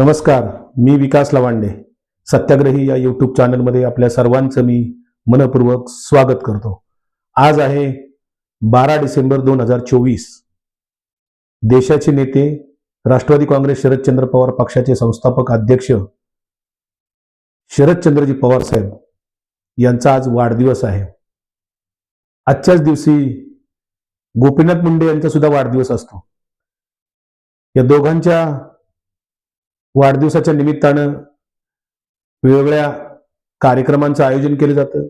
नमस्कार मी विकास लवांडे. सत्याग्रही या यूट्यूब चॅनलमध्ये आपल्या सर्वांचं मी मनपूर्वक स्वागत करतो. आज आहे बारा डिसेंबर दोन हजार चोवीस. देशाचे नेते राष्ट्रवादी काँग्रेस शरदचंद्र पवार पक्षाचे संस्थापक अध्यक्ष शरदचंद्रजी पवार साहेब यांचा आज वाढदिवस आहे. आजच्याच दिवशी गोपीनाथ मुंडे यांचा सुद्धा वाढदिवस असतो. या दोघांच्या वाढदिवसाच्या निमित्तानं वेगवेगळ्या कार्यक्रमांचं आयोजन केलं जातं.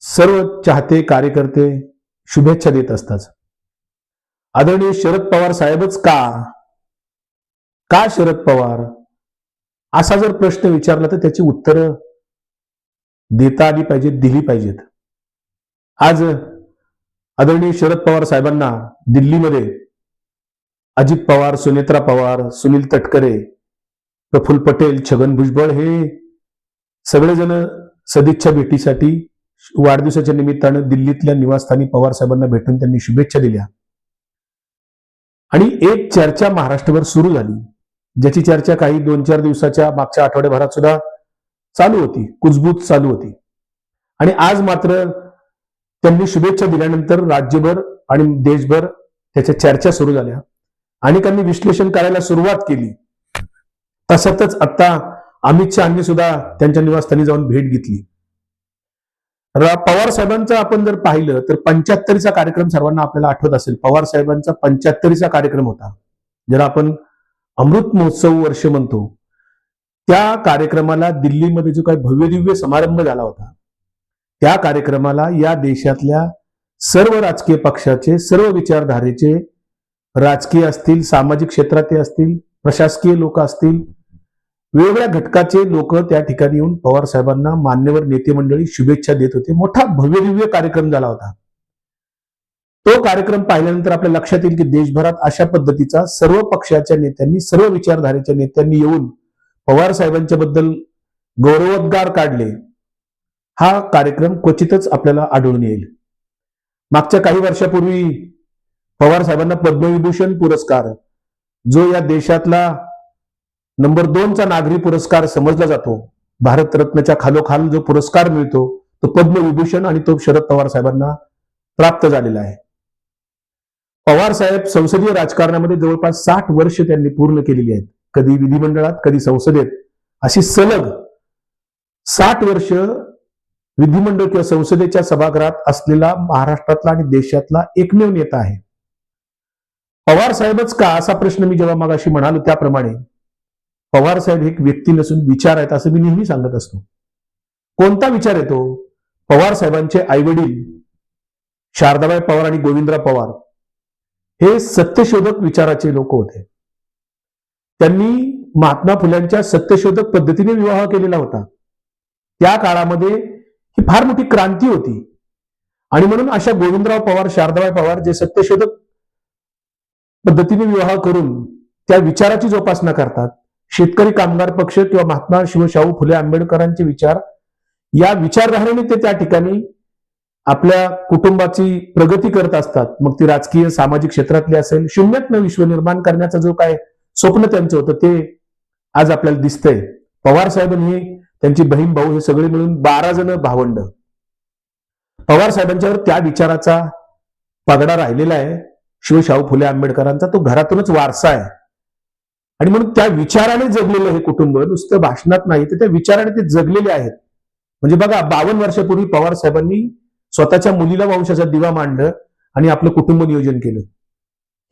सर्व चाहते कार्यकर्ते शुभेच्छा देत असतात. आदरणीय शरद पवार साहेबच का? का शरद पवार? असा जर प्रश्न विचारला तर त्याची उत्तरं देता आली पाहिजेत दिली पाहिजेत. आज आदरणीय शरद पवार साहेबांना दिल्लीमध्ये अजित पवार सुनेत्रा पवार सुनील तटकरे प्रफुल्ल पटेल छगन भुजबळ हे सगळेजण सदिच्छा भेटीसाठी वाढदिवसाच्या निमित्तानं दिल्लीतल्या निवासस्थानी पवार साहेबांना भेटून त्यांनी शुभेच्छा दिल्या. आणि एक चर्चा महाराष्ट्रभर सुरू झाली ज्याची चर्चा काही दोन चार दिवसाच्या मागच्या आठवड्याभरात सुद्धा चालू होती कुजबूज चालू होती. आणि आज मात्र त्यांनी शुभेच्छा दिल्यानंतर राज्यभर आणि देशभर त्याच्या चर्चा सुरू झाल्या. अनेकांनी विश्लेषण करायला सुरुवात केली. तसतच आता अमित शहानी सुद्धा त्यांच्या निवासस्थानी जाऊन भेट घेतली. पवार साहेबांचा आपण जर पाहिलं तर पंच्याहत्तरीचा कार्यक्रम सर्वांना आपल्याला आठवत असेल. पवार साहेबांचा पंच्याहत्तरीचा कार्यक्रम होता. ज्याला आपण अमृत महोत्सव वर्ष म्हणतो. त्या कार्यक्रमाला दिल्लीमध्ये जो काही भव्य दिव्य समारंभ झाला होता त्या कार्यक्रमाला या देशातल्या सर्व राजकीय पक्षाचे सर्व विचारधारेचे राजकीय असतील सामाजिक क्षेत्रातले असतील प्रशासकीय लोक असतील वेगवेगळ्या घटकाचे लोक त्या ठिकाणी येऊन पवार साहेबांना मान्यवर नेते मंडळी शुभेच्छा देत होते. मोठा भव्य दिव्य कार्यक्रम झाला होता. तो कार्यक्रम पाहिल्यानंतर आपल्या लक्षात येईल की देशभरात अशा पद्धतीचा सर्व पक्षाच्या नेत्यांनी सर्व विचारधारेच्या नेत्यांनी येऊन पवार साहेबांच्या बद्दल गौरवोद्गार काढले. हा कार्यक्रम क्वचितच आपल्याला आढळून येईल. मागच्या काही वर्षापूर्वी पवार साहेबांना पद्मविभूषण पुरस्कार. जो या देशातला नंबर दोनचा नागरी पुरस्कार समजला जातो. भारतरत्नच्या खालोखाल जो पुरस्कार मिळतो तो पद्मविभूषण आणि तो शरद पवार साहेबांना प्राप्त झालेला आहे. पवार साहेब संसदीय राजकारणामध्ये जवळपास साठ वर्ष त्यांनी पूर्ण केलेली आहेत. कधी विधिमंडळात कधी संसदेत. अशी सलग साठ वर्ष विधिमंडळ किंवा संसदेच्या सभागृहात असलेला महाराष्ट्रातला आणि देशातला एकमेव नेता आहे. पवार साहेबच का असा प्रश्न मी जेव्हा मगाशी म्हणालो त्याप्रमाणे? पवार साहेब एक व्यक्ती नसून विचार आहेत असं मी नेहमी सांगत असतो. कोणता विचार येतो? पवार साहेबांचे आईवडील शारदाबाई पवार आणि गोविंदराव पवार हे सत्यशोधक विचाराचे लोक होते. त्यांनी महात्मा फुल्यांच्या सत्यशोधक पद्धतीने विवाह केलेला होता. त्या काळामध्ये ही फार मोठी क्रांती होती. आणि म्हणून अशा गोविंदराव पवार शारदाबाई पवार जे सत्यशोधक पद्धतीने विवाह करून त्या विचाराची जोपासना करतात. शेतकरी कामगार पक्ष किंवा महात्मा शिवशाहू फुले आंबेडकरांचे विचार. या विचारधारेने ते त्या ठिकाणी आपल्या कुटुंबाची प्रगती करत असतात. मग ती राजकीय सामाजिक क्षेत्रातली असेल शून्यातनं विश्व निर्माण करण्याचं जो काय स्वप्न त्यांचं होतं ते आज आपल्याला दिसतंय. पवार साहेबांनी त्यांची बहीण भाऊ हे सगळे मिळून बारा जण भावंड. पवार साहेबांच्यावर त्या विचाराचा पगडा राहिलेला आहे. शिवशाहू फुले आंबेडकरांचा तो घरातूनच वारसा आहे. आणि म्हणून त्या विचाराने जगलेलं हे कुटुंब नुसतं भाषणात नाही तर त्या विचाराने ते जगलेले आहेत. म्हणजे बघा बावन्न वर्षापूर्वी पवार साहेबांनी स्वतःच्या मुलीला वंशाचा दिवा मांडलं आणि आपलं कुटुंब नियोजन केलं.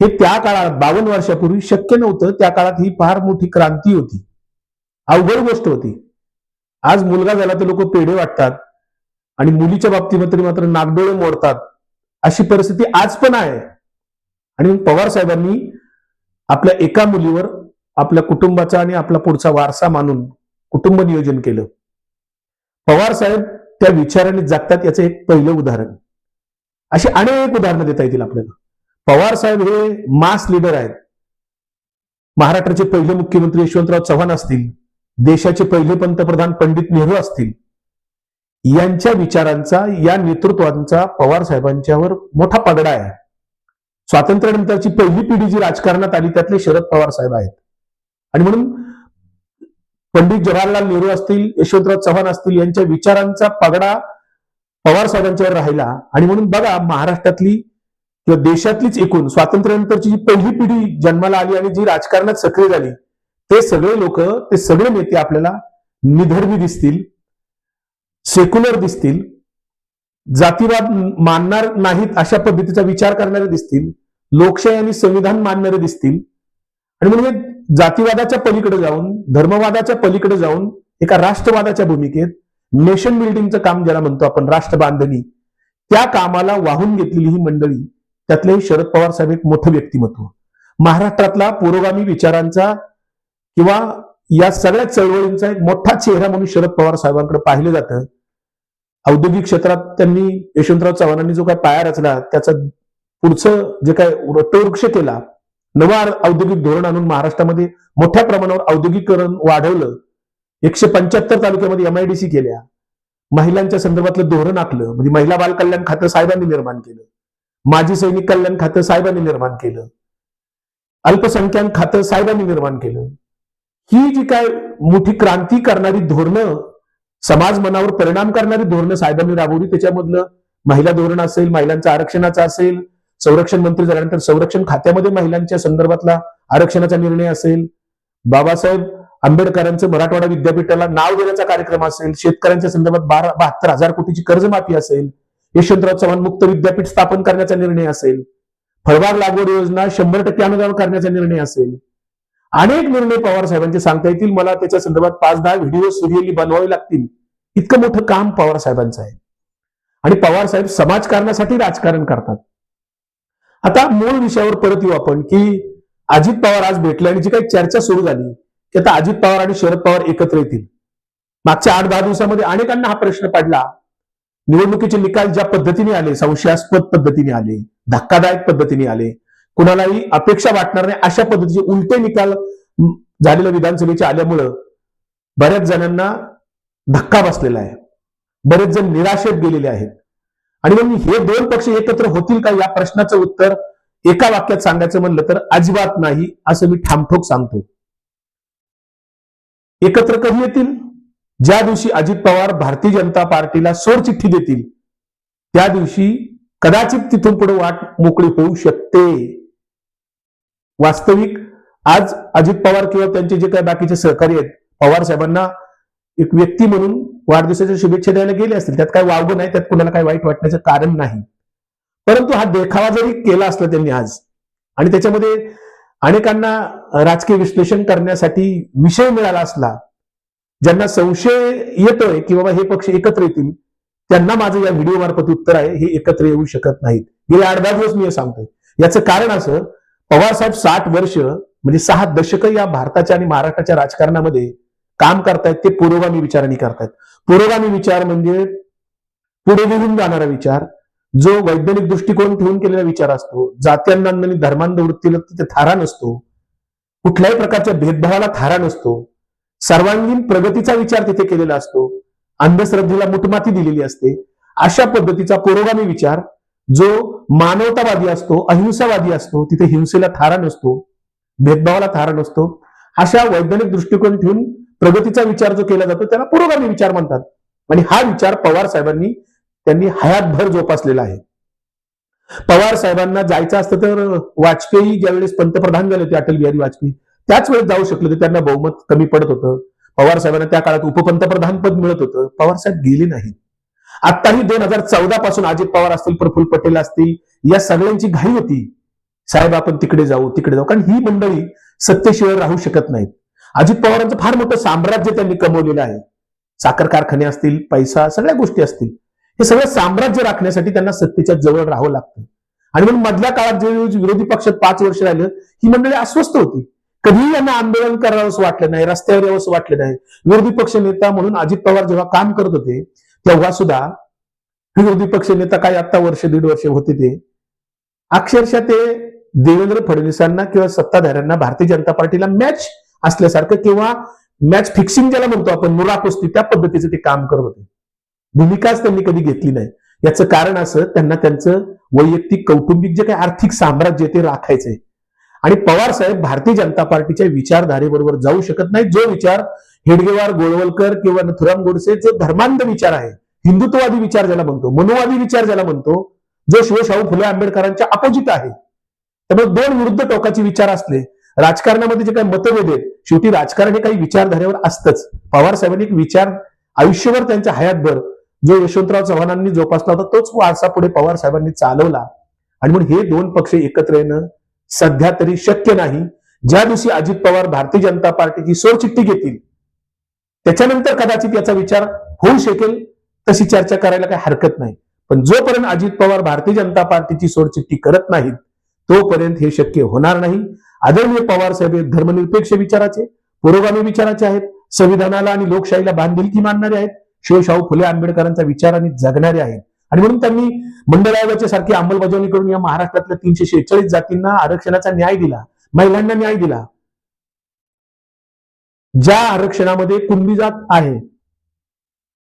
हे त्या काळात बावन्न वर्षापूर्वी शक्य नव्हतं त्या काळात ही फार मोठी क्रांती होती. अवघड गोष्ट होती. आज मुलगा झाला तर लोक पेढे वाटतात आणि मुलीच्या बाबतीमध्ये मात्र नागडोळे मोडतात. अशी परिस्थिती आज पण आहे. आणि मग पवार साहेबांनी आपल्या एका मुलीवर आपल्या कुटुंबाचा आणि आपला पुढचा वारसा मानून कुटुंब नियोजन केलं. पवार साहेब त्या विचाराने जगतात याचं एक पहिलं उदाहरण. अशी अनेक उदाहरणं देता येतील आपल्याला. पवार साहेब हे मास लीडर आहेत. महाराष्ट्राचे पहिले मुख्यमंत्री यशवंतराव चव्हाण असतील. देशाचे पहिले पंतप्रधान पंडित नेहरू असतील. यांच्या विचारांचा या नेतृत्वांचा पवार साहेबांच्यावर मोठा पगडा आहे. स्वातंत्र्यानंतरची पहिली पिढी जी राजकारणात आली त्यातले शरद पवार साहेब आहेत. आणि म्हणून पंडित जवाहरलाल नेहरू असतील यशवंतराव चव्हाण असतील यांच्या विचारांचा पगडा पवार साहेबांच्यावर राहिला. आणि म्हणून बघा महाराष्ट्रातली किंवा देशातलीच एकूण स्वातंत्र्यानंतरची जी पहिली पिढी जन्माला आली आणि जी राजकारणात सक्रिय झाली ते सगळे लोक ते सगळे नेते आपल्याला निधर्मी दिसतील सेक्युलर दिसतील. जातीवाद मानणार नाहीत अशा पद्धतीचा विचार करणारे दिसतील. लोकशाही आणि संविधान मानणारे दिसतील. आणि म्हणून हे जातीवादाच्या पलीकडे जाऊन धर्मवादाच्या पलीकडे जाऊन एका राष्ट्रवादाच्या भूमिकेत नेशन बिल्डिंगचं काम ज्याला म्हणतो आपण राष्ट्र बांधणी त्या कामाला वाहून घेतलेली ही मंडळी त्यातलेही शरद पवार साहेब एक मोठं व्यक्तिमत्व. महाराष्ट्रातला पुरोगामी विचारांचा किंवा या सगळ्या चळवळींचा एक मोठा चेहरा म्हणून शरद पवार साहेबांकडे पाहिलं जातं. औद्योगिक क्षेत्रात त्यांनी यशवंतराव चव्हाणांनी जो काय पाया रचला त्याचा पुढचं जे काय वृक्षवृक्ष केला नवा औद्योगिक धोरण आणून महाराष्ट्रामध्ये मोठ्या प्रमाणावर औद्योगिकरण वाढवलं एकशे पंच्याहत्तर तालुक्यामध्ये एमआयडीसी केल्या महिलांच्या संदर्भातलं धोरण आखलं म्हणजे महिला बाल कल्याण खातं साहेबांनी निर्माण केलं माजी सैनिक कल्याण खातं साहेबांनी निर्माण केलं अल्पसंख्याक खातं साहेबांनी निर्माण केलं. ही जी काय मोठी क्रांती करणारी धोरणं समाज मनावर परिणाम करणारी धोरणं साहेबांनी राबवली. त्याच्यामधलं महिला धोरण असेल महिलांचं आरक्षणाचं असेल संरक्षण मंत्री झाल्यानंतर संरक्षण खात्यामध्ये महिलांच्या संदर्भातला आरक्षणाचा निर्णय असेल. बाबासाहेब आंबेडकरांचं मराठवाडा विद्यापीठाला नाव देण्याचा कार्यक्रम असेल शेतकऱ्यांच्या संदर्भात बारा बहात्तर हजार कोटीची कर्जमाफी असेल यशवंतराव चव्हाण मुक्त विद्यापीठ स्थापन करण्याचा निर्णय असेल फळबाग लागवड योजना शंभर टक्के अनुदान करण्याचा निर्णय असेल अनेक निर्णय पवार साहेबांचे सांगता येतील. मला त्याच्या संदर्भात पाच दहा व्हिडिओ सिरियली बनवावे लागतील. इतकं मोठं काम पवार साहेबांचं आहे. आणि पवार साहेब समाजकारणासाठी राजकारण करतात. आता मूळ विषयावर परत येऊ आपण की अजित पवार आज भेटले आणि जी काही चर्चा सुरू झाली की आता अजित पवार आणि शरद पवार एकत्र येतील. मागच्या आठ दहा दिवसामध्ये अनेकांना हा प्रश्न पडला. निवडणुकीचे निकाल ज्या पद्धतीने आले संशयास्पद पद्धतीने आले धक्कादायक पद्धतीने आले कुणालाही अपेक्षा वाटणार नाही. अशा पद्धतीचे उलटे निकाल झालेलं झालेल्या विधानसभेचे आल्यामुळं बऱ्याच जणांना धक्का बसलेला आहे. बरेच जण निराशेत गेलेले आहेत. आणि मग हे दोन पक्ष एकत्र होतील का या प्रश्नाचं उत्तर एका वाक्यात सांगायचं म्हणलं तर अजिबात नाही असं मी ठामठोक सांगतो. एकत्र कधी येतील? ज्या दिवशी अजित पवार भारतीय जनता पार्टीला सोडचिठ्ठी देतील त्या दिवशी कदाचित तिथून पुढे वाट मोकळी होऊ शकते. वास्तविक आज अजित पवार किंवा त्यांचे जे काही बाकीचे सहकारी आहेत पवार साहेबांना एक व्यक्ती म्हणून वाढदिवसाच्या शुभेच्छा द्यायला गेले असतील त्यात काय वावगं नाही त्यात कुणाला काही वाईट वाटण्याचं कारण नाही. परंतु हा देखावा जरी केला असला त्यांनी आज आणि त्याच्यामध्ये अनेकांना राजकीय विश्लेषण करण्यासाठी विषय मिळाला असला ज्यांना संशय येतोय की बाबा हे पक्ष एकत्र येतील त्यांना माझं या व्हिडिओ मार्फत उत्तर आहे हे एकत्र येऊ शकत नाहीत. गेले आठ दहा दिवस मी हे सांगतोय. याचं कारण असं पवार साहेब साठ वर्ष म्हणजे सहा दशकं या भारताच्या आणि महाराष्ट्राच्या राजकारणामध्ये काम करतायत ते पुरोगामी विचारांनी करतायत. पुरोगामी विचार म्हणजे पुढे घेऊन जाणारा विचार जो वैज्ञानिक दृष्टिकोन ठेवून केलेला विचार असतो. जात्यांना आणि धर्मांध वृत्तीला तिथे थारा नसतो. कुठल्याही प्रकारच्या भेदभावाला थारा नसतो. सर्वांगीण प्रगतीचा विचार तिथे केलेला असतो. अंधश्रद्धेला मुठमाती दिलेली असते. अशा पद्धतीचा पुरोगामी विचार जो मानवतावादी असतो अहिंसावादी असतो तिथे हिंसेला थारा नसतो भेदभावाला थारा नसतो अशा वैज्ञानिक दृष्टिकोन ठेवून प्रगतीचा विचार जो केला जातो त्याला पुरोगामी विचार म्हणतात. आणि हा विचार पवार साहेबांनी त्यांनी हयातभर जोपासलेला आहे. पवार साहेबांना जायचं असतं तर वाजपेयी ज्यावेळेस पंतप्रधान झाले होते अटल बिहारी वाजपेयी त्याच वेळेस जाऊ शकले होते त्यांना बहुमत कमी पडत होतं. पवार साहेबांना त्या काळात उपपंतप्रधान पद मिळत होतं. पवार साहेब गेले नाहीत. आताही दोन हजार चौदा पासून अजित पवार असतील प्रफुल्ल पटेल असतील या सगळ्यांची घाई होती. साहेब आपण तिकडे जाऊ तिकडे जाऊ. कारण ही मंडळी सत्तेशिवाय राहू शकत नाहीत. अजित पवारांचं फार मोठं साम्राज्य त्यांनी कमवलेलं आहे. साखर कारखाने असतील पैसा सगळ्या गोष्टी असतील. हे सगळं साम्राज्य राखण्यासाठी त्यांना सत्तेच्या जवळ राहावं लागतं. आणि म्हणून मधल्या काळात जे विरोधी पक्षात पाच वर्ष राहिलं ही मंडळी अस्वस्थ होती. कधीही यांना आंदोलन करावंसं वाटलं नाही रस्त्यावर यावंसं वाटलं नाही. विरोधी पक्ष नेता म्हणून अजित पवार जेव्हा काम करत होते तेव्हा सुद्धा विरोधी पक्ष नेता काय आता वर्ष दीड वर्ष होते ते? अक्षरशः ते देवेंद्र फडणवीसांना किंवा सत्ताधाऱ्यांना भारतीय जनता पार्टीला मॅच असल्यासारखं किंवा मॅच फिक्सिंग ज्याला म्हणतो आपण मुरा कुस्ती त्या पद्धतीचं ते काम करत होते. भूमिकाच त्यांनी कधी घेतली नाही. याचं कारण असं त्यांना त्यांचं वैयक्तिक कौटुंबिक जे काही आर्थिक साम्राज्य ते राखायचंय. आणि पवार साहेब भारतीय जनता पार्टीच्या विचारधारेबरोबर जाऊ शकत नाही जो विचार हेडगेवार गोळवलकर किंवा नथुराम गोडसे जो धर्मांध विचार आहे हिंदुत्ववादी विचार ज्याला म्हणतो मनोवादी विचार ज्याला म्हणतो जो शिवशाहू फुले आंबेडकरांच्या अपोजिट आहे त्यामुळे दोन विरुद्ध टोकाचे विचार असले राजकारणामध्ये जे काही मतभेद आहेत शेवटी राजकारण हे काही विचारधारेवर असतंच. पवार साहेबांनी एक विचार आयुष्यभर त्यांच्या हयातभर जो यशवंतराव चव्हाणांनी जोपासला होता तोच वारसा पुढे पवार साहेबांनी चालवला. आणि म्हणून हे दोन पक्ष एकत्र येणं सध्या तरी शक्य नाही. ज्या दिवशी अजित पवार भारतीय जनता पार्टीची सोरचिठ्ठी घेतील त्याच्यानंतर कदाचित याचा विचार होऊ शकेल. तशी चर्चा करायला काही हरकत नाही. पण जोपर्यंत अजित पवार भारतीय जनता पार्टीची सोडचिठ्ठी करत नाहीत तोपर्यंत हे शक्य होणार नाही. आदरणीय पवार साहेब हे धर्मनिरपेक्ष विचाराचे पुरोगामी विचाराचे आहेत. संविधानाला आणि लोकशाहीला बांधिलकी मानणारे आहेत. शिवशाहू फुले आंबेडकरांचा विचाराने जगणारे आहेत. आणि म्हणून त्यांनी मंडळ आयोगाच्या सारखी अंमलबजावणी करून या महाराष्ट्रातल्या तीनशे शेहेचाळीस जातींना आरक्षणाचा न्याय दिला महिलांना न्याय दिला. ज्या आरक्षणामध्ये कुणबी जात आहे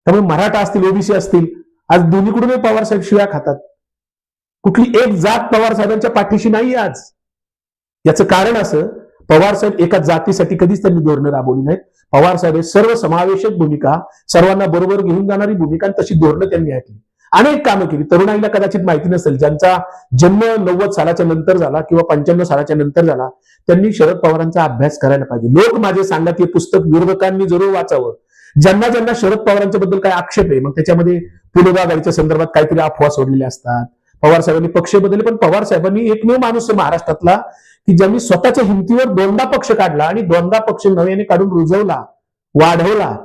त्यामुळे मराठा असतील ओबीसी असतील आज दोन्हीकडूनही पवार साहेब शिव्या खातात. कुठली एक जात पवार साहेबांच्या पाठीशी नाही आज. याचं कारण असं पवार साहेब एका जातीसाठी कधीच त्यांनी धोरणं राबवली नाहीत. पवार साहेब हे सर्व समावेशक भूमिका सर्वांना बरोबर घेऊन जाणारी भूमिका आणि तशी धोरणं त्यांनी ऐकली अनेक कामं केली. तरुणाईला कदाचित माहिती नसेल ज्यांचा जन्म नव्वद सालाच्या नंतर झाला किंवा पंच्याण्णव सालाच्या नंतर झाला त्यांनी शरद पवारांचा अभ्यास करायला पाहिजे. लोक माझे सांगत हे पुस्तक विरोधकांनी जरूर वाचावं. ज्यांना ज्यांना शरद पवारांच्या बद्दल काय आक्षेप आहे मग त्याच्यामध्ये पुलोगा संदर्भात काहीतरी अफवा सोडलेल्या असतात. पवार साहेबांनी पक्ष बदलले पण पवार साहेबांनी एकमेव माणूस आहे महाराष्ट्रातला की ज्यांनी स्वतःच्या हिमतीवर दोनदा पक्ष काढला आणि दोनदा पक्ष नव्याने काढून रुजवला वाढवला.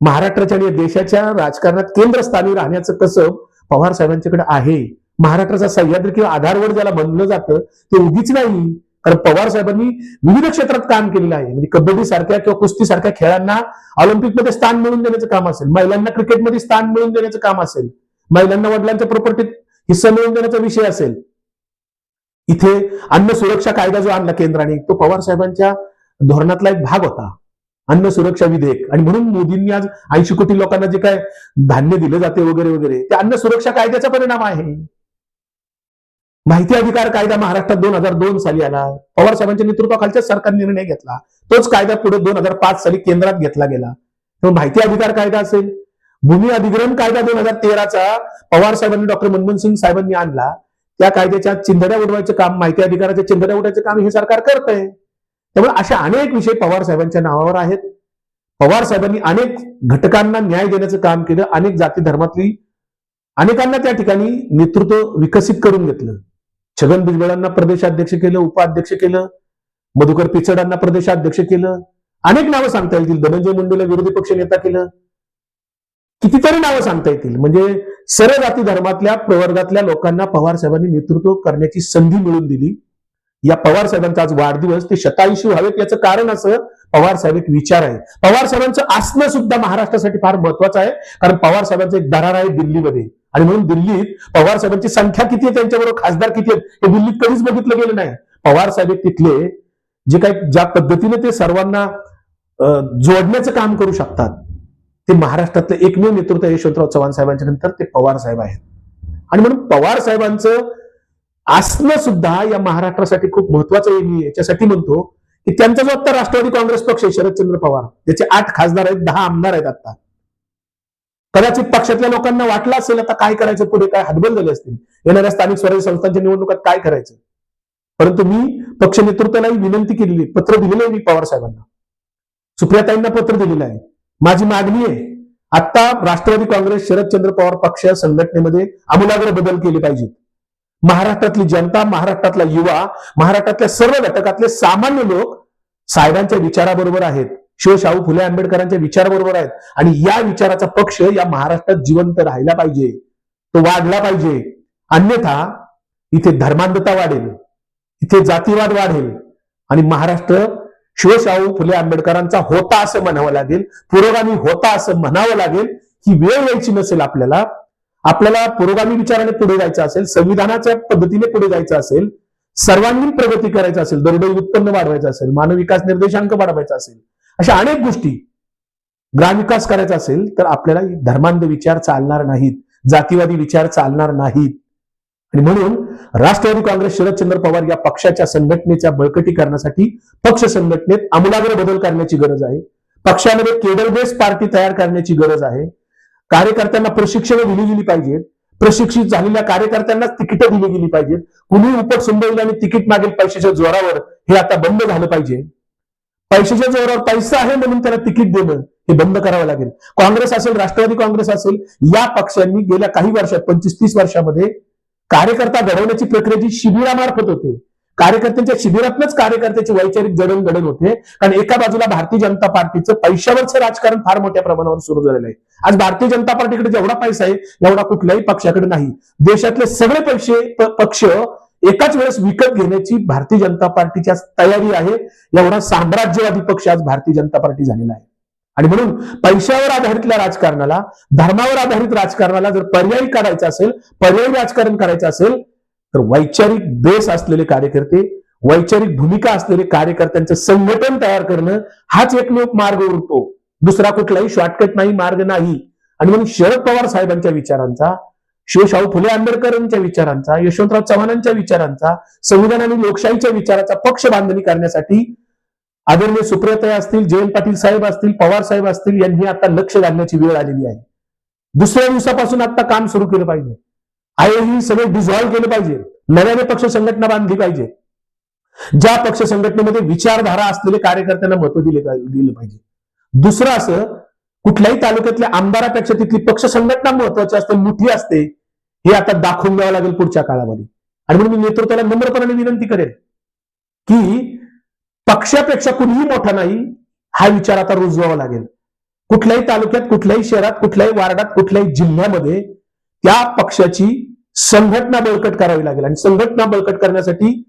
महाराष्ट्राच्या आणि देशाच्या राजकारणात केंद्रस्थानी राहण्याचं कसं पवार साहेबांच्याकडे आहे? महाराष्ट्राचा सह्याद्री किंवा आधारवर ज्याला म्हणलं जातं ते उगीच नाही. कारण पवार साहेबांनी विविध क्षेत्रात काम केलेलं आहे. म्हणजे कबड्डी सारख्या किंवा कुस्ती सारख्या खेळांना ऑलिम्पिकमध्ये स्थान मिळवून देण्याचं काम असेल महिलांना क्रिकेटमध्ये स्थान मिळवून देण्याचं काम असेल महिलांना वडिलांच्या प्रॉपर्टीत हिस्सा मिळवून देण्याचा विषय असेल. इथे अन्न सुरक्षा कायदा जो आणला केंद्राने तो पवार साहेबांच्या धोरणातला एक भाग होता. अन्न सुरक्षा विधेयक. आणि म्हणून मोदींनी आज ऐंशी कोटी लोकांना जे काय धान्य दिलं जाते वगैरे वगैरे ते अन्न सुरक्षा कायद्याचा परिणाम आहे. माहिती अधिकार कायदा महाराष्ट्रात दोन हजार दोन साली आला. पवार साहेबांच्या नेतृत्वाखालच्या सरकार निर्णय घेतला. तोच कायदा पुढे दोन हजार पाच साली केंद्रात घेतला गेला. तेव्हा माहिती अधिकार कायदा असेल. भूमी अधिग्रहण कायदा दोन हजार तेराचा पवार साहेबांनी डॉक्टर मनमोहन सिंग साहेबांनी आणला. त्या कायद्याच्या चिंधड्या उडवायचं काम माहिती अधिकाराच्या चिंधड्या उडवायचं काम हे सरकार करत आहे त्यामुळे असे अनेक विषय पवार साहेबांच्या नावावर आहेत. पवार साहेबांनी अनेक घटकांना न्याय देण्याचं काम केलं अनेक जाती धर्मातली अनेकांना त्या ठिकाणी नेतृत्व विकसित करून घेतलं. छगन भुजबळांना प्रदेशाध्यक्ष केलं उपाध्यक्ष केलं मधुकर पिचडांना प्रदेशाध्यक्ष केलं. अनेक नावं सांगता येतील. धनंजय मुंडेला विरोधी पक्ष नेता केलं. कितीतरी नावं सांगता येतील. म्हणजे सर्व जाती धर्मातल्या प्रवर्गातल्या लोकांना पवार साहेबांनी नेतृत्व करण्याची संधी मिळवून दिली. या पवार साहेबांचा आज वाढदिवस ते शताऐंशी व्हावेत याचं कारण असं पवार साहेब एक विचार आहे. पवार साहेबांचं असणं सुद्धा महाराष्ट्रासाठी फार महत्वाचं आहे. कारण पवार साहेबांचं एक दरार आहे दिल्लीमध्ये. आणि म्हणून दिल्लीत पवार साहेबांची संख्या किती आहे त्यांच्याबरोबर खासदार किती आहेत हे दिल्लीत कधीच बघितलं गेलं नाही. पवार साहेब तिथले जे काही ज्या पद्धतीने ते सर्वांना जोडण्याचं काम करू शकतात ते महाराष्ट्रातलं एकमेव नेतृत्व यशवंतराव चव्हाण साहेबांच्या नंतर ते पवार साहेब आहेत. आणि म्हणून पवार साहेबांचं असणं सुद्धा या महाराष्ट्रासाठी खूप महत्वाचं आहे. मी याच्यासाठी म्हणतो की त्यांचा जो आता राष्ट्रवादी काँग्रेस पक्ष आहे शरदचंद्र पवार त्याचे आठ खासदार आहेत दहा आमदार आहेत आता कदाचित पक्षातल्या लोकांना वाटलं असेल आता काय करायचं पुढे काय हातबल झाले असतील. येणाऱ्या स्थानिक स्वराज्य संस्थांच्या निवडणुकात काय करायचं? परंतु मी पक्ष नेतृत्वालाही विनंती केलेली पत्र दिलेलं आहे मी पवार साहेबांना. सुप्रियाताईंना पत्र दिलेलं आहे. माझी मागणी आहे आता राष्ट्रवादी काँग्रेस शरदचंद्र पवार पक्ष संघटनेमध्ये आमूलाग्र बदल केले पाहिजेत. महाराष्ट्रातली जनता महाराष्ट्रातला युवा महाराष्ट्रातल्या सर्व घटकातले सामान्य लोक साहेबांच्या विचाराबरोबर आहेत. शिवशाहू फुले आंबेडकरांच्या विचाराबरोबर आहेत. आणि या विचाराचा पक्ष या महाराष्ट्रात जिवंत राहिला पाहिजे. तो वाढला पाहिजे. अन्यथा इथे धर्मांधता वाढेल. इथे जातीवाद वाढेल. आणि महाराष्ट्र शिवशाहू फुले आंबेडकरांचा होता असं म्हणावं लागेल. पुरोगामी होता असं म्हणावं लागेल. ही वेळ यायची नसेल आपल्याला. आपल्याला पुरोगामी विचाराने पुढे जायचं असेल संविधानाच्या पद्धतीने पुढे जायचं असेल सर्वांगीण प्रगती करायचं असेल दरडोई उत्पन्न वाढवायचं असेल मानव विकास निर्देशांक वाढवायचा असेल अशा अनेक गोष्टी ग्रामविकास करायचा असेल तर आपल्याला धर्मांध विचार चालणार नाहीत जातीवादी विचार चालणार नाहीत. आणि म्हणून राष्ट्रवादी काँग्रेस शरदचंद्र पवार या पक्षाच्या संघटनेच्या बळकटीकरणासाठी पक्ष संघटनेत आमूलाग्र बदल करण्याची गरज आहे. पक्षामध्ये केडर बेस पार्टी तयार करण्याची गरज आहे. कार्यकर्त्यांना प्रशिक्षण दिली गेली पाहिजेत. प्रशिक्षित झालेल्या कार्यकर्त्यांनाच तिकीटं दिली गेली पाहिजेत. कुणी उपट संभवलं आणि तिकीट मागेल पैशाच्या जोरावर हे आता बंद झालं पाहिजे. पैशाच्या जोरावर पैसा आहे म्हणून त्याला तिकीट देणं हे बंद करावं लागेल. काँग्रेस असेल राष्ट्रवादी काँग्रेस असेल या पक्षांनी गेल्या काही वर्षात पंचवीस तीस वर्षामध्ये कार्यकर्ता घडवण्याची प्रक्रिया जी शिबिरामार्फत होते कार्यकर्त्यांच्या शिबिरातनच कार्यकर्त्याचे वैचारिक जडणघडण होते. कारण एका बाजूला भारतीय जनता पार्टीचं पैशावरचं राजकारण फार मोठ्या प्रमाणावर सुरू झालेलं आहे. आज भारतीय जनता पार्टीकडे जेवढा पैसा आहे एवढा कुठल्याही पक्षाकडे नाही. देशातले सगळे पैसे पक्ष एकाच वेळेस विकत घेण्याची भारतीय जनता पार्टीची आज तयारी आहे. एवढा साम्राज्यवादी पक्ष आज भारतीय जनता पार्टी झालेला आहे. आणि म्हणून पैशावर आधारितल्या राजकारणाला धर्मावर आधारित राजकारणाला जर पर्यायी काढायचा असेल पर्यायी राजकारण करायचं असेल तर वैचारिक बेस असलेले कार्यकर्ते वैचारिक भूमिका असलेले कार्यकर्त्यांचं संघटन तयार करणं हाच एकमेव मार्ग उरतो. दुसरा कुठलाही शॉर्टकट नाही मार्ग नाही. आणि म्हणून शरद पवार साहेबांच्या विचारांचा शिवशाहू फुले आंबेडकरांच्या विचारांचा यशवंतराव चव्हाणांच्या विचारांचा संविधान आणि लोकशाहीच्या विचाराचा पक्ष बांधणी करण्यासाठी आदरणीय सुप्रियाताई असतील जयंत पाटील साहेब असतील पवार साहेब असतील यांनी आता लक्ष घालण्याची वेळ आलेली आहे. दुसऱ्या दिवसापासून आता काम सुरू केलं पाहिजे. आयोगी सगळे डिझॉल्व्ह केलं पाहिजे. नव्याने पक्ष संघटना बांधली पाहिजे. ज्या पक्ष संघटनेमध्ये विचारधारा असलेले कार्यकर्त्यांना महत्त्व दिले दिलं पाहिजे. दुसरं असं कुठल्याही तालुक्यातल्या आमदारापेक्षा तिथली पक्ष संघटना महत्वाची असते मोठी असते हे आता दाखवून द्यावं लागेल पुढच्या काळामध्ये. आणि म्हणून मी नेतृत्वाला नम्रपणाने विनंती करेन की पक्षापेक्षा कुणीही मोठा नाही हा विचार आता रुजवावा लागेल. कुठल्याही तालुक्यात कुठल्याही शहरात कुठल्याही वार्डात कुठल्याही जिल्ह्यामध्ये त्या पक्षाची संघटना बळकट करावी लागेल. आणि संघटना बळकट करण्यासाठी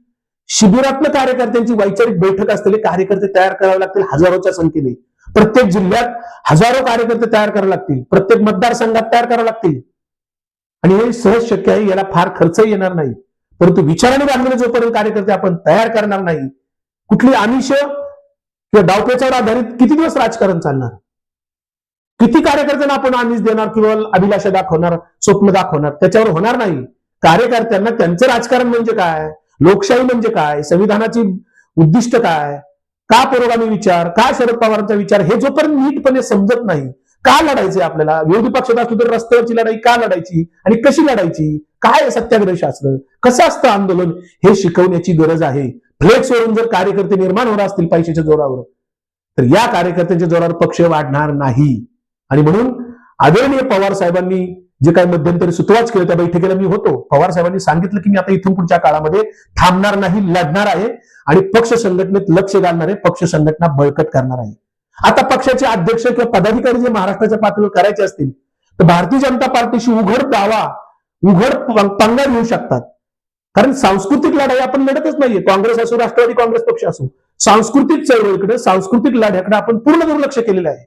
शिबिरात्मक कार्यकर्त्यांची वैचारिक बैठक असलेले कार्यकर्ते तयार करावे लागतील हजारोच्या संख्येने. प्रत्येक जिल्ह्यात हजारो कार्यकर्ते तयार करावे लागतील. प्रत्येक मतदारसंघात तयार करावे लागतील. आणि हे सहज शक्य आहे याला फार खर्चही येणार नाही. परंतु विचाराने बांधलेले जोपर्यंत कार्यकर्ते आपण तयार करणार नाही कुठली आमिष किंवा डावपेचावर आधारित किती दिवस राजकारण चालणार? किती कार्यकर्त्यांना आपण आमिष देणार? किंवा अभिलाषा दाखवणार स्वप्न दाखवणार? त्याच्यावर होणार नाही. कार्यकर्त्यांना त्यांचं राजकारण म्हणजे काय? लोकशाही म्हणजे काय? संविधानाची उद्दिष्ट काय? का पुरोगामी विचार? का शरद पवारांचा विचार? हे जोपर्यंत नीटपणे समजत नाही का लढायचे आपल्याला? विरोधी पक्षात असलो तर रस्त्यावरची लढाई का लढायची? आणि कशी लढायची? काय सत्याग्रह शास्त्र? कसं असतं आंदोलन? हे शिकवण्याची गरज आहे. फ्लेक्सवरून जर कार्यकर्ते निर्माण होणार असतील पैशाच्या जोरावर तर या कार्यकर्त्यांच्या जोरावर पक्ष वाढणार नाही. आणि म्हणून आदरणीय पवार साहेबांनी जे काही मध्यंतरी सुतवाच केलं त्या बैठकीला मी होतो. पवार साहेबांनी सांगितलं की मी आता इथून पुढच्या काळामध्ये थांबणार नाही लढणार आहे आणि पक्ष संघटनेत लक्ष घालणार आहे पक्ष संघटना बळकट करणार आहे. आता पक्षाचे अध्यक्ष किंवा पदाधिकारी जे महाराष्ट्राच्या पातळीवर करायचे असतील तर भारतीय जनता पार्टीशी उघड दावा उघड पंगा घेऊ शकतात. कारण सांस्कृतिक लढाई आपण लढतच नाहीये. काँग्रेस असो राष्ट्रवादी काँग्रेस पक्ष असो सांस्कृतिक चळवळीकडे सांस्कृतिक लढ्याकडे आपण पूर्ण दुर्लक्ष केलेलं आहे.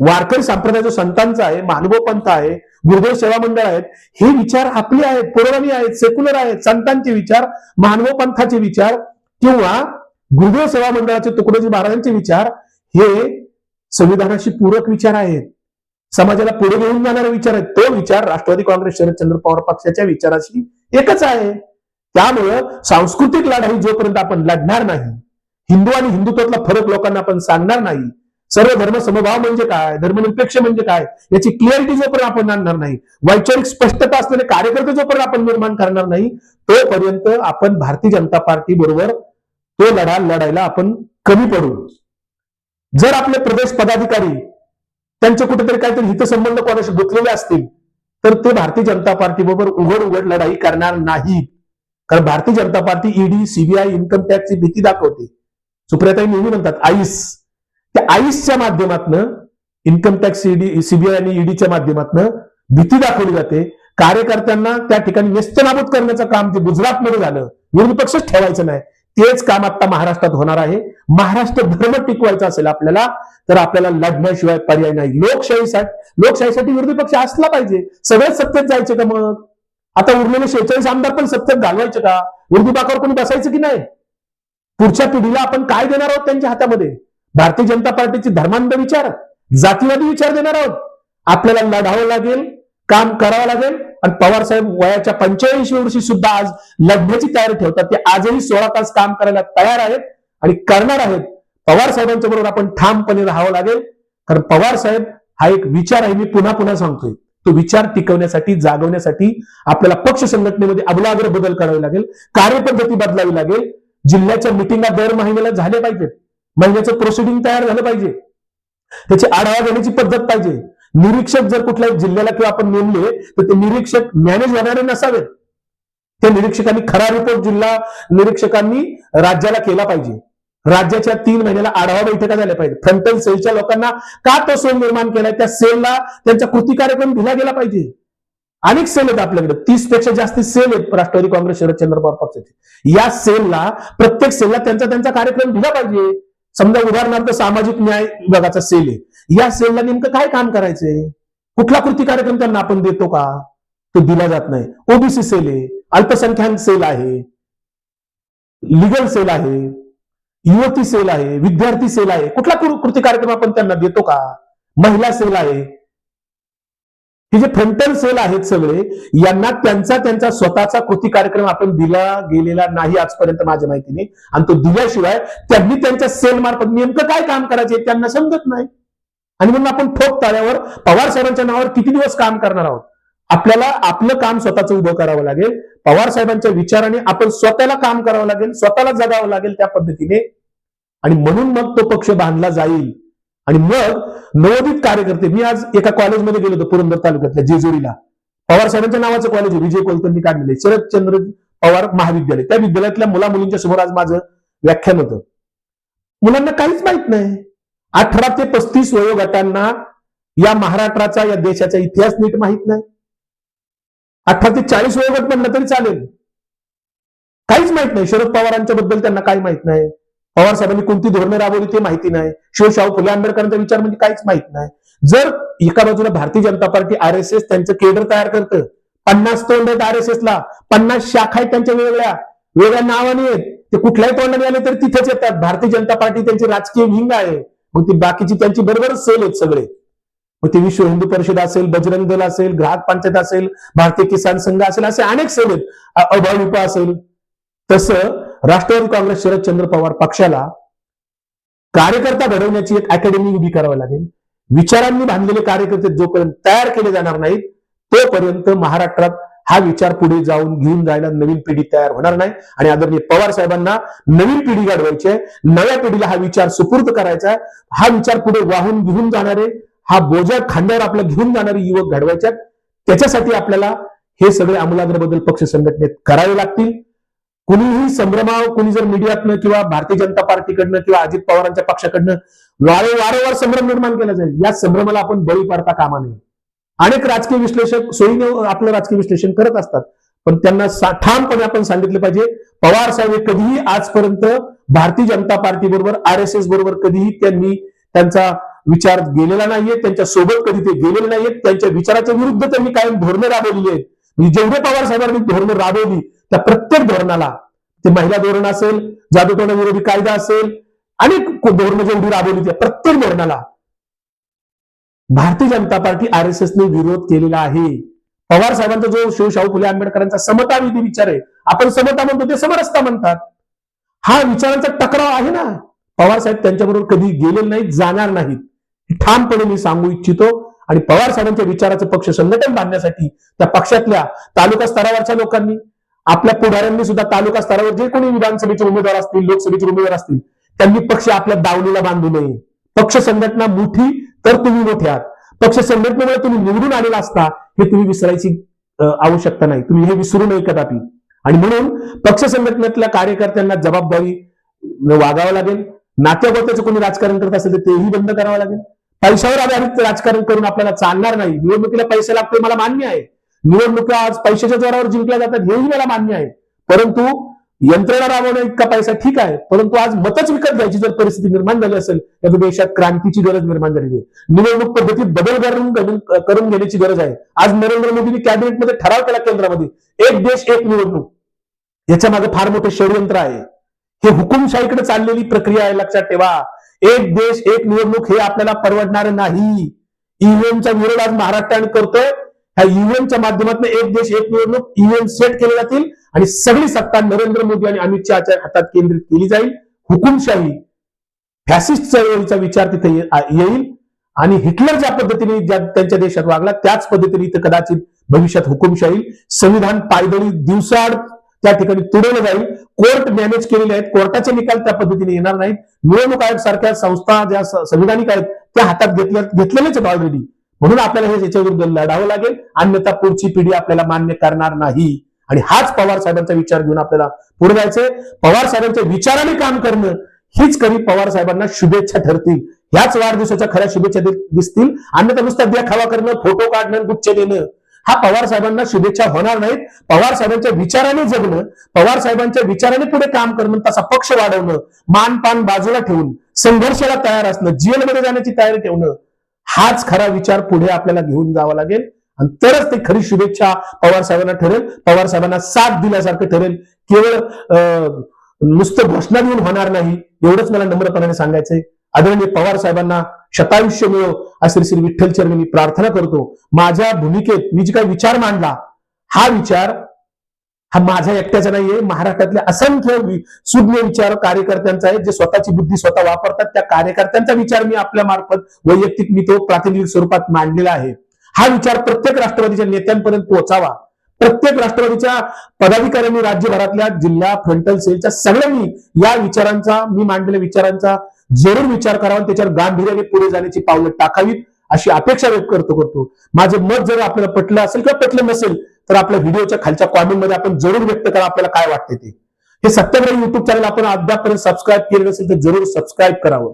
वारकरी संप्रदाय जो संतांचा आहे मानव पंथ आहे गुरुदेव सेवा मंडळ आहेत हे विचार आपले आहेत पुरोगामी आहेत सेक्युलर आहेत संतांचे विचार मानव पंथाचे विचार किंवा गुरुदेव सेवा मंडळाचे तुकडोजी महाराजांचे विचार हे संविधानाशी पूरक विचार आहेत. समाजाला पुढे घेऊन जाणारे विचार आहेत. तो विचार राष्ट्रवादी काँग्रेस शरदचंद्र पवार पक्षाच्या विचाराशी एकच आहे. त्यामुळं सांस्कृतिक लढाई जोपर्यंत आपण लढणार नाही हिंदू आणि हिंदुत्वातला फरक लोकांना आपण सांगणार नाही सर्व धर्म समभाव म्हणजे काय? धर्मनिरपेक्ष म्हणजे काय? याची क्लिअरिटी जोपर्यंत आपण आणणार नाही वैचारिक स्पष्टता असलेले कार्यकर्ते जोपर्यंत आपण निर्माण करणार नाही तोपर्यंत आपण भारतीय जनता पार्टी बरोबर तो लढा लढायला आपण कमी पडू. जर आपले प्रदेश पदाधिकारी त्यांचे कुठेतरी काहीतरी हितसंबंध कोणाशी गुंतलेले असतील तर ते भारतीय जनता पार्टी बरोबर उघड उघड लढाई करणार नाही कारण Bharatiya Janata Party ED CBI income टॅक्सची भीती दाखवते. सुप्रियाताई नेहमी म्हणतात आईस त्या आईसच्या माध्यमातनं इन्कम टॅक्स ईडी सीबीआय आणि ईडीच्या माध्यमातनं भीती दाखवली जाते. कार्यकर्त्यांना त्या ठिकाणी नेस्तनाबूत करण्याचं काम जे गुजरातमध्ये झालं विरोधी पक्षच ठेवायचं नाही. तेच काम आता महाराष्ट्रात होणार आहे. महाराष्ट्र धर्म टिकवायचा असेल आपल्याला तर आपल्याला लढण्याशिवाय पर्याय नाही. लोकशाहीसाठी लोकशाहीसाठी विरोधी पक्ष असला पाहिजे. सगळेच सत्तेत जायचे का मग? आता उरलेले शेहेचाळीस आमदार पण सत्तेत घालवायचे का? विरोधी बाकावर कोणी बसायचं की नाही? पुढच्या पिढीला आपण काय देणार आहोत त्यांच्या हातामध्ये? भारतीय जनता पार्टीचे धर्मांध विचार जातीवादी विचार देणार आहोत. आपल्याला लढावं लागेल काम करावं लागेल आणि पवार साहेब वयाच्या पंच्याऐंशी वर्षी सुद्धा आज लढण्याची तयारी ठेवतात. ते आजही सोळा तास काम करायला तयार आहेत आणि करणार आहेत. पवार साहेबांच्या बरोबर आपण ठामपणे राहावं लागेल. कारण पवार साहेब हा एक विचार आहे मी पुन्हा पुन्हा सांगतोय. तो विचार टिकवण्यासाठी जागवण्यासाठी आपल्याला पक्ष संघटनेमध्ये अबलाग्र बदल करावे लागेल. कार्यपद्धती बदलावी लागेल. जिल्ह्याच्या मिटिंगा दर महिन्याला झाल्या पाहिजेत. महिन्याचं प्रोसिडिंग तयार झालं पाहिजे. त्याची आढावा घेण्याची पद्धत पाहिजे. निरीक्षक जर कुठल्या जिल्ह्याला किंवा आपण नेमले तर ते निरीक्षक मॅनेज होणारे नसावेत. त्या निरीक्षकांनी खरा रिपोर्ट जिल्हा निरीक्षकांनी राज्याला केला पाहिजे. राज्याच्या तीन महिन्याला आढावा बैठका झाल्या पाहिजे फ्रंटल सेलच्या लोकांना का तो सेल निर्माण केलाय? त्या सेलला त्यांचा कृती कार्यक्रम दिला गेला पाहिजे. अनेक सेल आहेत आपल्याकडे. तीसपेक्षा जास्त सेल आहेत राष्ट्रवादी काँग्रेस शरदचंद्र पवार पक्षाचे. या सेलला प्रत्येक सेलला त्यांचा त्यांचा कार्यक्रम दिला पाहिजे. समजा उदाहरणार्थ सामाजिक न्याय विभागाचा सेल आहे. या सेलला नेमकं काय काम करायचंय? कुठला कृती कार्यक्रम त्यांना आपण देतो का? तो दिला जात नाही. ओबीसी सेल आहे. अल्पसंख्याक सेल आहे. लिगल सेल आहे. युवती सेल आहे. विद्यार्थी सेल आहे. कुठला कृती कार्यक्रम आपण त्यांना देतो का? महिला सेल आहे. हे जे फ्रंटल सेल आहेत सगळे यांना त्यांचा त्यांचा स्वतःचा कृती कार्यक्रम आपण दिला गेलेला नाही आजपर्यंत माझ्या माहितीने. आणि तो दिल्याशिवाय त्यांनी त्यांच्या सेल मार्फत नेमकं काय काम करायचे त्यांना समजत नाही. आणि म्हणून आपण ठोक ताळ्यावर पवार साहेबांच्या नावावर किती दिवस काम करणार आहोत? आपल्याला आपलं काम स्वतःचं उभं करावं लागेल. पवार साहेबांच्या विचाराने आपण स्वतःला काम करावं लागेल स्वतःला जगावं लागेल त्या पद्धतीने. आणि म्हणून मग तो पक्ष बांधला जाईल. आणि मग नवोदित कार्यकर्ते मी आज एका कॉलेजमध्ये गेलो होतो पुरंदर तालुक्यातल्या जेजुरीला. पवार साहेबांच्या नावाचं कॉलेज विजय कोलतंनी काढलेलं शरदचंद्र पवार महाविद्यालय. त्या विद्यालयातल्या मुला मुलींच्या समोर आज माझं व्याख्यान होतं. मुलांना काहीच माहीत नाही. अठरा ते पस्तीस वयोगटांना या महाराष्ट्राचा या देशाचा इतिहास नीट माहीत नाही. अठरा ते चाळीस वयोगट म्हणलं तरी चालेल. काहीच माहीत नाही. शरद पवारांच्या बद्दल त्यांना काही माहीत नाही. पवार साहेबांनी कोणती धोरणं राबवली ते माहिती नाही. शिवशाहू फुले आंबेडकरांचा विचार म्हणजे काहीच माहीत नाही. जर एका बाजूला Bharatiya Janata Party R S S त्यांचं केडर तयार करतं पन्नास तोंड आहेत आर एस ला पन्नास शाखा आहेत त्यांच्या वेगळ्या वेगळ्या नावाने आहेत ते कुठल्याही तोंडाने आले तर तिथेच येतात. भारतीय जनता पार्टी त्यांची राजकीय विंग आहे. मग ती बाकीची त्यांची बरोबर सेल आहेत सगळे. मग ते विश्व हिंदू परिषद असेल बजरंग दल असेल ग्राहक पंचायत असेल भारतीय किसान संघ असेल असे अनेक सेल आहेत. अभाविप असेल. तसं राष्ट्रवादी काँग्रेस शरदचंद्र पवार पक्षाला कार्यकर्ता घडवण्याची एक अकॅडमी उभी करावी लागेल. विचारांनी बांधलेले कार्यकर्ते जोपर्यंत तयार केले जाणार नाहीत तोपर्यंत महाराष्ट्रात हा विचार पुढे जाऊन घेऊन जायला नवीन पिढी तयार होणार नाही. आणि आदरणीय पवार साहेबांना नवीन पिढी घडवायची आहे. नव्या पिढीला हा विचार सुपूर्द करायचा आहे. हा विचार पुढे वाहून घेऊन जाणारे हा बोजा खांद्यावर आपला घेऊन जाणारे युवक घडवायचे आहेत. त्याच्यासाठी आपल्याला हे सगळे आमूलाग्र बदल पक्ष संघटनेत करावे लागतील. कुणीही संभ्रमाव कुणी जर मीडियातनं किंवा भारतीय जनता पार्टीकडनं किंवा अजित पवारांच्या पक्षाकडनं वारे वारंवार संभ्रम निर्माण केला जाईल या संभ्रमाला आपण बळी पडता कामा नये. अनेक राजकीय विश्लेषक सोयीने आपलं राजकीय विश्लेषण करत असतात पण त्यांना सा- ठामपणे आपण सांगितलं पाहिजे पवार साहेब हे कधीही आजपर्यंत भारतीय जनता पार्टी बरोबर आर एस एस बरोबर कधीही त्यांनी त्यांचा विचार गेलेला नाहीये त्यांच्यासोबत कधी ते गेलेले नाहीयेत त्यांच्या विचाराच्या विरुद्ध त्यांनी कायम धोरणं राबवलेली आहेत. म्हणजे जेवढे पवार साहेबांनी धोरणं राबवली त्या प्रत्येक धोरणाला. ते महिला धोरण असेल जादूटोणा विरोधी कायदा असेल अनेक धोरणं जेवढी म्हणजे राबवली त्या प्रत्येक धोरणाला. भारतीय जनता पार्टी आर एस एसने विरोध केलेला आहे. पवार साहेबांचा जो शिवशाहू फुले आंबेडकरांचा समता विधी विचार आहे आपण समता म्हणतो ते समरसता म्हणतात. हा विचारांचा टकराव आहे ना. पवार साहेब त्यांच्याबरोबर कधी गेलेले नाहीत जाणार नाहीत. ठामपणे मी सांगू इच्छितो. आणि पवार साहेबांच्या विचाराचं पक्ष संघटन बांधण्यासाठी त्या पक्षातल्या तालुका स्तरावरच्या लोकांनी आपल्या पुढाऱ्यांनी सुद्धा तालुका स्तरावर जे कोणी विधानसभेचे उमेदवार असतील लोकसभेचे उमेदवार असतील त्यांनी पक्ष आपल्या दावणीला बांधू नये. पक्ष संघटना मोठी तर तुम्ही मोठे आहात. पक्ष संघटनेमुळे तुम्ही निवडून आलेला असता हे तुम्ही विसरायची आवश्यकता नाही. तुम्ही हे विसरू नये कदापि. आणि म्हणून पक्ष संघटनेतल्या कार्यकर्त्यांना जबाबदारी वागावं लागेल. नात्यागोत्याचं कोणी राजकारण करत असेल तर तेही बंद करावं लागेल. पैशावर आधारित राजकारण करून आपल्याला चालणार नाही. निवडणुकीला पैसे लागते मला मान्य आहे. निवडणुका आज पैशाच्या जोरावर जिंकल्या जातात हेही मला मान्य आहे. परंतु यंत्रणा राबवणं इतका पैसा ठीक आहे परंतु आज मतच विकत घ्यायची जर परिस्थिती निर्माण झाली असेल तर देशात क्रांतीची गरज निर्माण झालेली आहे. निवडणूक पद्धतीत बदल करून करून- घेण्याची गरज आहे. आज नरेंद्र मोदींनी कॅबिनेटमध्ये ठराव केला केंद्रामध्ये एक देश एक निवडणूक. याच्या मागे फार मोठं षडयंत्र आहे. हे हुकुमशाहीकडे चाललेली प्रक्रिया आहे लक्षात ठेवा. एक देश एक निवडणूक हे आपल्याला परवडणार नाही. ईव्हीएमचा विरोध आज महाराष्ट्राने करतोय. ह्या ईव्हीएमच्या माध्यमातून एक देश एक निवडणूक ईव्हीएम सेट केले जातील. आणि सगळी सत्ता नरेंद्र मोदी आणि अमित शहाच्या हातात केंद्रित केली जाईल. हुकुमशाही फॅसिस्ट चळवळीचा विचार तिथे येईल. आणि हिटलर ज्या पद्धतीने त्यांच्या देशात वागला त्याच पद्धतीने इथं कदाचित भविष्यात हुकुमशाही संविधान पायदळी दिवसाआड त्या ठिकाणी तुडवलं जाईल. कोर्ट मॅनेज केलेले आहेत. कोर्टाचे निकाल त्या पद्धतीने येणार नाहीत. निवडणूक आयोग सारख्या संस्था ज्या संविधानिक आहेत त्या हातात घेतल्या घेतलेलेच आहेत ऑलरेडी म्हणून आपल्याला हे याच्याविरुद्ध लढावं लागेल. अन्यथा पुढची पिढी आपल्याला मान्य करणार नाही. आणि हाच पवार साहेबांचा विचार घेऊन आपल्याला पुढे जायचंय. पवार साहेबांच्या विचाराने काम करणं हीच कधी पवार साहेबांना शुभेच्छा ठरतील. ह्याच वाढदिवसाच्या खऱ्या शुभेच्छा दिसतील. अन्यथा नुसता देखावा करणं फोटो काढणं गुच्छ देणं. हा पवार साहेबांना शुभेच्छा होणार नाहीत. पवार साहेबांच्या विचाराने जगणं पवार साहेबांच्या विचाराने पुढे काम करणं तसा पक्ष वाढवणं मान पान बाजूला ठेवून संघर्षाला तयार असणं जेलमध्ये जाण्याची तयारी ठेवणं हाच खरा विचार पुढे आपल्याला घेऊन जावा लागेल. आणि तरच ते खरी शुभेच्छा पवार साहेबांना ठरेल. पवार साहेबांना साथ दिल्यासारखं ठरेल. केवळ अं, नुसतं घोषणा देऊन होणार नाही एवढंच मला नम्रपणाने सांगायचंय. आदरणीय पवार साहेबांना शतायुष्य मिळो असे श्री विठ्ठल चरणी मी प्रार्थना करतो. माझ्या भूमिकेत मी जे काही विचार मांडला हा विचार हा माझा एकट्याचा नाहीये महाराष्ट्रातल्या असंख्य सुज्ञ विचार कार्यकर्त्यांचा आहे जे स्वतःची बुद्धी स्वतः वापरतात त्या कार्यकर्त्यांचा विचार मी आपल्या मार्फत वैयक्तिक मी तो प्रातिनिधिक स्वरूपात मांडलेला आहे. हा विचार प्रत्येक राष्ट्रवादीच्या नेत्यांपर्यंत पोहोचावा. प्रत्येक राष्ट्रवादीच्या पदाधिकाऱ्यांनी राज्यभरातल्या जिल्हा फ्रंटल सेलच्या सगळ्यांनी या विचारांचा मी मांडलेल्या विचारांचा जरूर विचार करावा आणि त्याच्यावर गांभीर्याने पुढे जाण्याची पावलं टाकावीत अशी अपेक्षा व्यक्त करतो करतो. माझं मत जर आपल्याला पटलं असेल किंवा पटलं नसेल तर आपल्या व्हिडिओच्या खालच्या कॉमेंटमध्ये आपण जरूर व्यक्त करा आपल्याला काय वाटते ते. हे सत्याग्रह युट्यूब चॅनल आपण अद्यापर्यंत सबस्क्राईब केलं नसेल तर जरूर सबस्क्राईब करावं.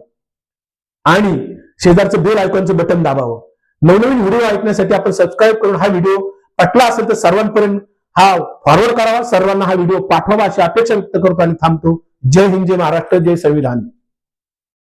आणि शेजारचं बेल आयकॉनचं बटन दाबावं. नवनवीन व्हिडिओ ऐकण्यासाठी आपण सबस्क्राईब करून हा व्हिडिओ पटला असेल तर सर्वांपर्यंत हा फॉरवर्ड करावा. सर्वांना हा व्हिडिओ पाठवावा अशी अपेक्षा व्यक्त करतो आणि थांबतो. जय हिंद जय महाराष्ट्र जय संविधान.